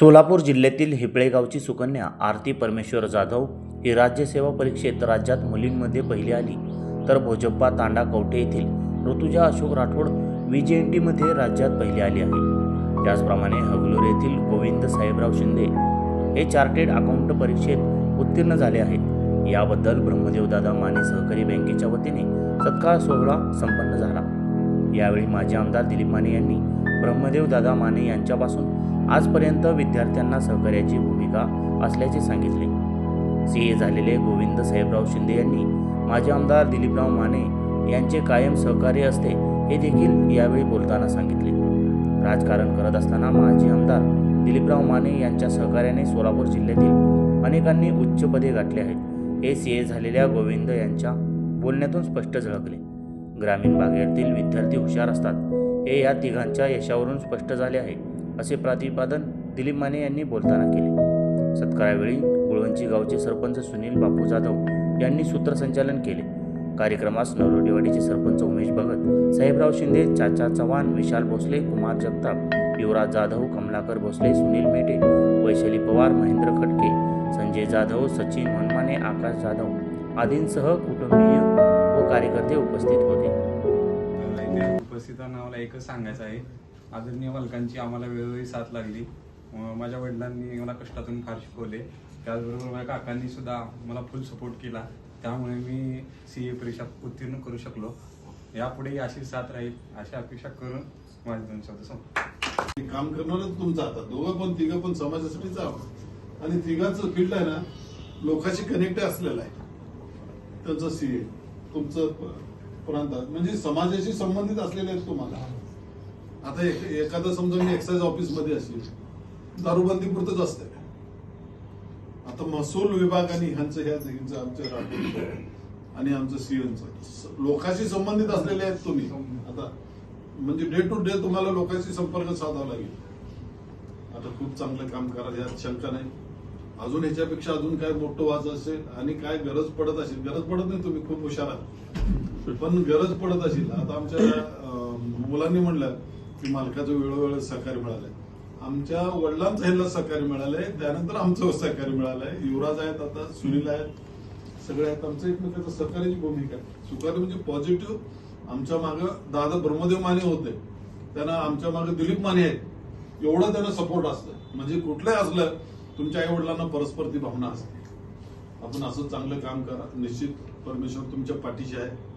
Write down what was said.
सोलापूर जिल्ह्यातील हिपळेगावची सुकन्या आरती परमेश्वर जाधव ही राज्यसेवा परीक्षेत राज्यात मुलींमध्ये पहिली आली. तर भोजप्पा तांडा कवठे येथील Rutuja Ashok Rathod V J N टीमध्ये राज्यात पहिली आली आहे. त्याचप्रमाणे हगलूर येथील गोविंद साहेबराव शिंदे हे चार्टेड अकाउंट परीक्षेत उत्तीर्ण झाले आहेत. याबद्दल ब्रह्मदेवदादा माने सहकारी बँकेच्या वतीने सत्कार सोहळा संपन्न झाला. यावेळी माजी आमदार दिलीप माने यांनी ब्रह्मदेव दादा माने यांच्यापासून आजपर्यंत विद्यार्थ्यांना सहकार्याची भूमिका असल्याचे सांगितले. सी. ए. झालेले गोविंद साहेबराव शिंदे यांनी माजी आमदार दिलीपराव माने यांचे कायम सहकार्य असते हे देखील यावेळी बोलताना सांगितले. राजकारण करत असताना माजी आमदार दिलीपराव माने यांच्या सहकार्याने सोलापूर जिल्ह्यातील अनेकांनी उच्च पदे गाठले आहेत हे सी. ए. झालेल्या गोविंद यांच्या बोलण्यातून स्पष्ट झळकले. ग्रामीण भागातील विद्यार्थी हुशार असतात हे या तिघांच्या यशावरून स्पष्ट झाले आहे असे प्रतिपादन दिलीप माने यांनी बोलताना केले. सत्कारावेळी गुळवंची गावचे सरपंच सुनील बापू जाधव यांनी सूत्रसंचालन केले. कार्यक्रमास नरोडेवाडीचे सरपंच उमेश भगत साहेबराव शिंदे चाचा चव्हाण विशाल भोसले कुमार जगताप युवराज जाधव कमलाकर भोसले सुनील मेटे वैशाली पवार महेंद्र खटके संजय जाधव सचिन मनमाने आकाश जाधव आदींसह कुटुंबीय व कार्यकर्ते उपस्थित होते. इथे उपस्थितांना एकच सांगायचं आहे. आदरणीय बालकांची आम्हाला वेळोवेळी साथ लागली. माझ्या वडिलांनी मला कष्टातून फार शिकवले. त्याचबरोबर माझ्या काकांनी सुद्धा मला फुल सपोर्ट केला. त्यामुळे मी सी ए परीक्षा उत्तीर्ण करू शकलो. यापुढेही अशी साथ राहील अशी अपेक्षा करून माझे दोन शब्द काम करणारच तुमचं आता. दोघं पण तिघं पण समाजासाठीच आहोत. आणि तिघांचं फील्ड आहे ना लोकांशी कनेक्ट असलेलं आहे. त्यांचं सीए तुमचं प्रांतात म्हणजे समाजाशी संबंधित असलेले आहेत तुम्हाला. आता एक- एखादं समजा मी एक्साईज ऑफिसमध्ये असेल दारूबंदी पुरतच असते आता महसूल विभाग आणि ह्यांचं ह्या आमच्या आणि आमचं सीएनचं लोकांशी संबंधित असलेले आहेत तुम्ही. आता म्हणजे डे टू डे तुम्हाला लोकांशी संपर्क साधावा लागेल. आता खूप चांगलं काम करा यात शंका नाही. अजून ह्याच्यापेक्षा अजून काय मोठं वाच असेल आणि काय गरज पडत असेल गरज पडत नाही तुम्ही खूप हुशार आहात. पण गरज पडत असेल. आता आमच्या मुलांनी म्हणलं की मालकाचं वेळोवेळ सहकार्य मिळालंय. आमच्या वडिलांचं ह्याला सहकार्य मिळालंय. त्यानंतर आमचं सहकार्य मिळालंय. युवराज आहेत आता सुनील आहेत. सगळे आहेत. आमचं एकमेकांचं सहकार्याची भूमिका आहे. सुकारी म्हणजे पॉझिटिव्ह आमच्या मागं दादा ब्रह्मदेव माने होते. त्यांना आमच्या मागे दिलीप माने आहेत. एवढं त्यांना सपोर्ट असतं म्हणजे कुठलंही असलं तुमच्या आई वडिलांना परस्पर ती भावना असते. आपण असं चांगलं काम करा. निश्चित परमेश्वर तुमच्या पाठीशी आहे.